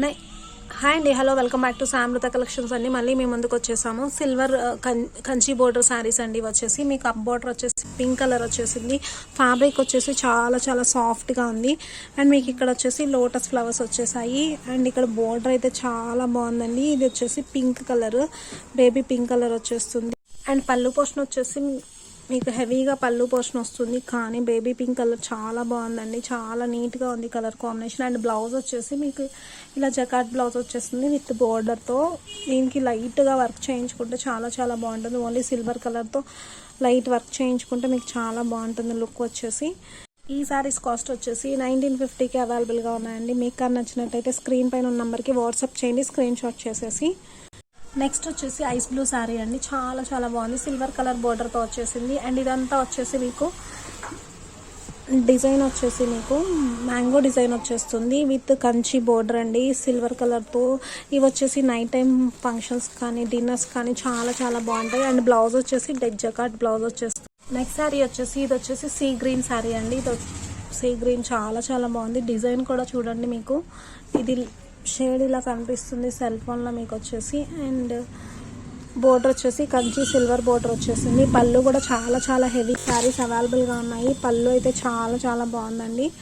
నై హాయ్ అండి hello welcome back to Samrutha collections అండి. మళ్ళీ మేము ముందుకు వచ్చేసాము. సిల్వర్ కంచి బోర్డర్ శారీస్ అండి వచ్చేసి. మీకు అప్ బోర్డర్ వచ్చేసి పింక్ కలర్ వచ్చేసింది. ఫ్యాబ్రిక్ వచ్చేసి చాలా చాలా సాఫ్ట్గా ఉంది. అండ్ మీకు ఇక్కడ వచ్చేసి లోటస్ ఫ్లవర్స్ వచ్చేసాయి. అండ్ ఇక్కడ బోర్డర్ అయితే చాలా బాగుందండి. ఇది వచ్చేసి pink colour. Baby pink colour వచ్చేస్తుంది. అండ్ పళ్ళు పోషన్ వచ్చేసి మీకు హెవీగా పళ్ళు పోషన్ వస్తుంది కానీ బేబీ పింక్ కలర్ చాలా బాగుందండి. చాలా నీట్గా ఉంది కలర్ కాంబినేషన్. అండ్ బ్లౌజ్ వచ్చేసి మీకు ఇలా జకాట్ బ్లౌజ్ వచ్చేస్తుంది విత్ బోర్డర్తో దీనికి లైట్గా వర్క్ చేయించుకుంటే చాలా చాలా బాగుంటుంది. ఓన్లీ సిల్వర్ కలర్తో లైట్ వర్క్ చేయించుకుంటే మీకు చాలా బాగుంటుంది లుక్ వచ్చేసి. ఈ సారీస్ కాస్ట్ వచ్చేసి నైన్టీన్ ఫిఫ్టీకి అవైలబుల్గా ఉన్నాయండి. మీకు కానీ నచ్చినట్టయితే స్క్రీన్ పైన ఉన్న నెంబర్కి వాట్సాప్ చేయండి స్క్రీన్ షాట్ చేసేసి. నెక్స్ట్ వచ్చేసి ఐస్ బ్లూ శారీ అండి. చాలా చాలా బాగుంది. సిల్వర్ కలర్ బోర్డర్తో వచ్చేసింది. అండ్ ఇదంతా వచ్చేసి మీకు డిజైన్ వచ్చేసి మీకు మ్యాంగో డిజైన్ వచ్చేస్తుంది. విత్ కంచి బోర్డర్ అండి. సిల్వర్ కలర్తో ఇవి వచ్చేసి నైట్ టైం ఫంక్షన్స్ కానీ డిన్నర్స్ కానీ చాలా చాలా బాగుంటాయి. అండ్ బ్లౌజ్ వచ్చేసి డెడ్ జకాట్ బ్లౌజ్ వచ్చేస్తుంది. నెక్స్ట్ శారీ వచ్చేసి ఇది వచ్చేసి సీ గ్రీన్ శారీ అండి. ఇది సీ గ్రీన్ చాలా చాలా బాగుంది. డిజైన్ కూడా చూడండి మీకు. ఇది షేడ్ ఇలా కనిపిస్తుంది సెల్ ఫోన్లో మీకు వచ్చేసి. అండ్ బోర్డర్ వచ్చేసి కంచి సిల్వర్ బోర్డర్ వచ్చేసింది. పళ్ళు కూడా చాలా చాలా హెవీ శారీస్ అవైలబుల్గా ఉన్నాయి. పళ్ళు అయితే చాలా చాలా బాగుందండి.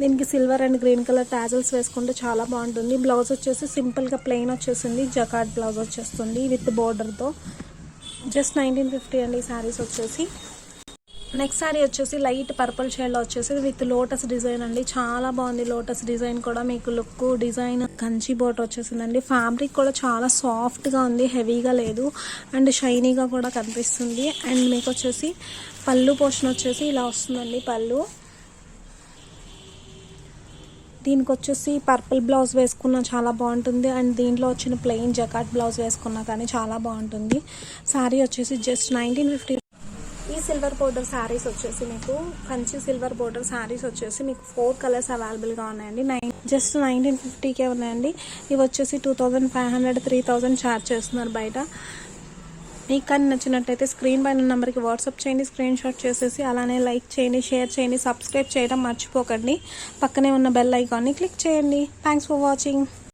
దీనికి silver and green colour tassels వేసుకుంటే చాలా బాగుంటుంది. బ్లౌజ్ వచ్చేసి సింపుల్గా ప్లెయిన్ వచ్చేసింది. జకాట్ బ్లౌజ్ వచ్చేస్తుంది విత్ బోర్డర్తో. జస్ట్ నైన్టీన్ ఫిఫ్టీ అండి శారీస్ వచ్చేసి. నెక్స్ట్ శారీ వచ్చేసి లైట్ పర్పుల్ షేడ్లో వచ్చేసి విత్ లోటస్ డిజైన్ అండి. చాలా బాగుంది లోటస్ డిజైన్ కూడా. మీకు లుక్ డిజైన్ కంచి బోట్ వచ్చేసిందండి. ఫ్యాబ్రిక్ కూడా చాలా సాఫ్ట్గా ఉంది హెవీగా లేదు అండ్ షైనీగా కూడా కనిపిస్తుంది. అండ్ మీకు వచ్చేసి పళ్ళు పోషన్ వచ్చేసి ఇలా వస్తుందండి పళ్ళు. దీనికి వచ్చేసి పర్పుల్ బ్లౌజ్ వేసుకున్నా చాలా బాగుంటుంది. అండ్ దీంట్లో వచ్చిన ప్లెయిన్ జకాట్ బ్లౌజ్ వేసుకున్నా కానీ చాలా బాగుంటుంది. శారీ వచ్చేసి జస్ట్ నైన్టీన్ ఫిఫ్టీ ఈ సిల్వర్ బోర్డర్ శారీస్ వచ్చేసి మీకు కంచి సిల్వర్ బోర్డర్ శారీస్ వచ్చేసి మీకు ఫోర్ కలర్స్ అవైలబుల్గా ఉన్నాయండి. నైన్ జస్ట్ నైన్టీన్ ఫిఫ్టీకే ఉన్నాయండి. ఇవి వచ్చేసి two thousand five hundred three thousand charge చేస్తున్నారు బయట. మీకు కానీ నచ్చినట్టయితే స్క్రీన్ పైన నెంబర్కి వాట్సాప్ చేయండి స్క్రీన్ షాట్ చేసేసి అలానే లైక్ చేయండి షేర్ చేయండి సబ్స్క్రైబ్ చేయడం మర్చిపోకండి. పక్కనే ఉన్న బెల్ ఐకాన్ని క్లిక్ చేయండి. Thanks for watching